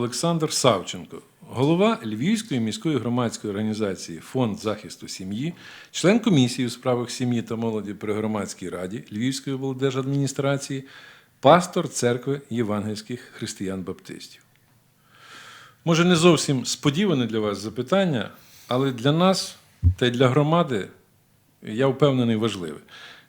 Олександр Савченко, голова Львівської міської громадської організації Фонд захисту сім'ї, член комісії у справах сім'ї та молоді при громадській раді Львівської облдержадміністрації, пастор церкви євангельських християн-баптистів. Може, не зовсім сподіване для вас запитання, але для нас та й для громади, я впевнений, важливе.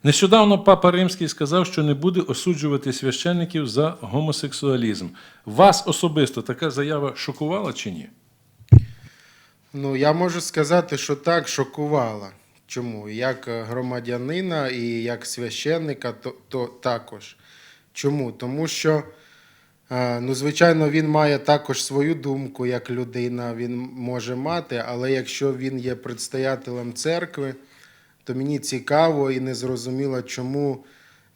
Нещодавно Папа Римський сказав, що не буде осуджувати священників за гомосексуалізм. Вас особисто така заява шокувала чи ні? Ну, я можу сказати, що так шокувала. Чому? Як громадянина і як священника, то, то також. Чому? Тому що, е, ну, звичайно, він має також свою думку як людина, він може мати, але якщо він є предстоятелем церкви, то мені цікаво і незрозуміло, чому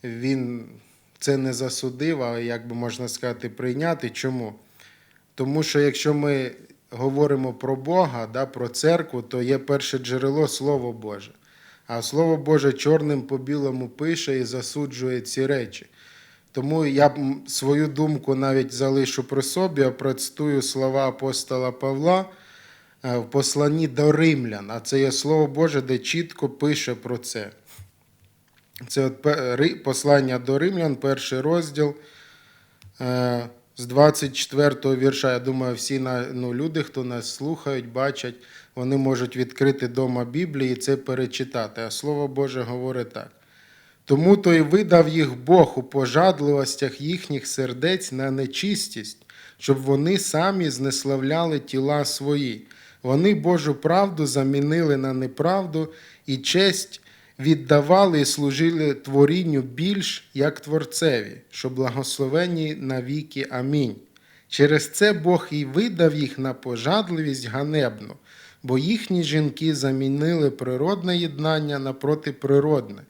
він це не засудив, а як би можна сказати, прийняти. Чому? Тому що якщо ми говоримо про Бога, да, про церкву, то є перше джерело Слово Боже. А Слово Боже чорним по білому пише і засуджує ці речі. Тому я свою думку навіть залишу при собі, а процитую слова апостола Павла в посланні до римлян. А це є Слово Боже, де чітко пише про це. Це от послання до римлян, перший розділ е, з 24 вірша. Я думаю, всі ну, люди, хто нас слухають, бачать, вони можуть відкрити дома Біблії і це перечитати. А Слово Боже говорить так. Тому то й видав їх Бог у пожадливостях їхніх сердець на нечистість, щоб вони самі знеславляли тіла свої. Вони Божу правду замінили на неправду і честь віддавали і служили творінню більш як творцеві, що благословені навіки. Амінь. Через це Бог і видав їх на пожадливість ганебну, бо їхні жінки замінили природне єднання на протиприродне.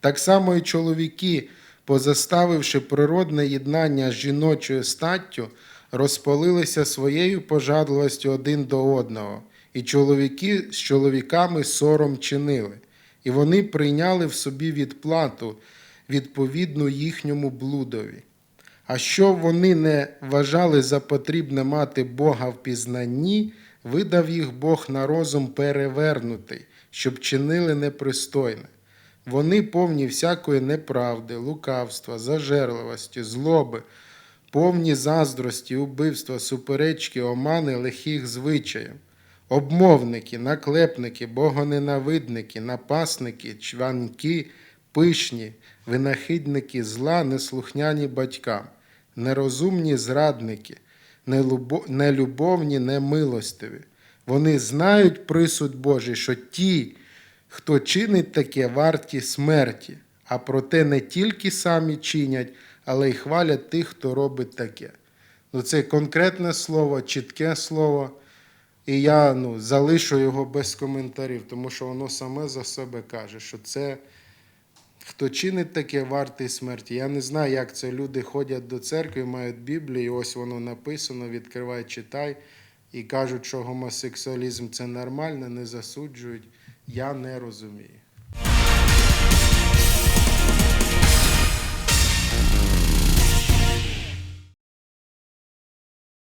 Так само і чоловіки, позаставивши природне єднання з жіночою статтю, розпалилися своєю пожадливістю один до одного, і чоловіки з чоловіками сором чинили, і вони прийняли в собі відплату відповідну їхньому блудові. А що вони не вважали за потрібне мати Бога в пізнанні, видав їх Бог на розум перевернутий, щоб чинили непристойне. Вони повні всякої неправди, лукавства, зажерливості, злоби, повні заздрості, убивства, суперечки, омани, лихих звичаїв, обмовники, наклепники, богоненавидники, напасники, чванки, пишні, винахидники зла, неслухняні батькам, нерозумні зрадники, нелюбовні, немилостиві. Вони знають присуд Божий, що ті, хто чинить таке, варті смерті, а проте не тільки самі чинять, але й хвалять тих, хто робить таке. Ну, це конкретне слово, чітке слово, і я ну, залишу його без коментарів, тому що воно саме за себе каже, що це хто чинить таке, вартий смерті. Я не знаю, як це люди ходять до церкви, мають Біблію, і ось воно написано, відкривай, читай, і кажуть, що гомосексуалізм це нормально, не засуджують. Я не розумію.